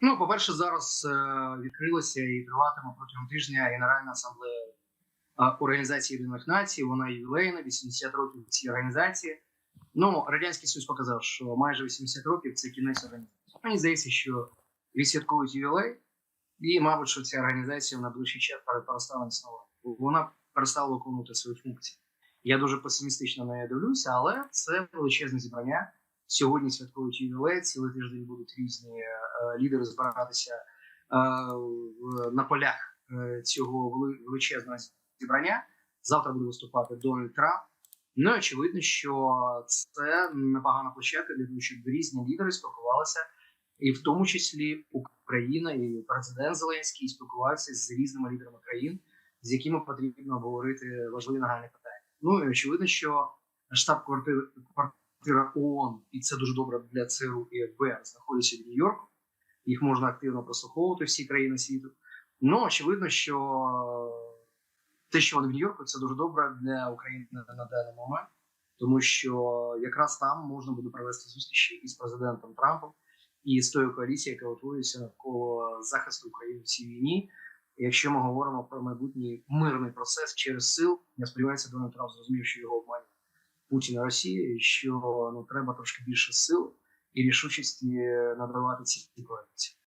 Ну, по-перше, зараз е, відкрилася і триватиме протягом тижня Генеральна асамблея е, Організації Єдиних Націй. Вона ювілейна, 80 років цій організації. Ну, Радянський Союз показав, що майже 80 років це кінець організації. Мені здається, що відсвяткують ювілей, і, мабуть, що ця організація в найближчий час пере- перестане існувати. Вона перестала виконувати свої функції. Я дуже песимістично на неї дивлюся, але це величезне зібрання. Сьогодні святкують ювілей, цілий тиждень будуть різні е, лідери збиратися е, на полях е, цього величезного зібрання. Завтра буде виступати Дональд Трамп. Ну і очевидно, що це непогана площадка для того, щоб різні лідери спілкувалися, і в тому числі Україна і президент Зеленський спілкувався з різними лідерами країн, з якими потрібно обговорити важливі нагальні питання. Ну і очевидно, що штаб-квартира квартира ООН, і це дуже добре для ЦРУ і ФБР, знаходиться в Нью-Йорку. Їх можна активно прослуховувати всі країни світу. Ну очевидно, що те, що вони в Нью-Йорку, це дуже добре для України на даний момент, тому що якраз там можна буде провести зустрічі із президентом Трампом і з тою коаліцією, яка утворюється навколо захисту України в цій війні. Якщо ми говоримо про майбутній мирний процес через сил, я сподіваюся, Дональд Трамп зрозумів, що його обманює Путін Росії, що ну треба трошки більше сил і рішучості надавати ці коаліції.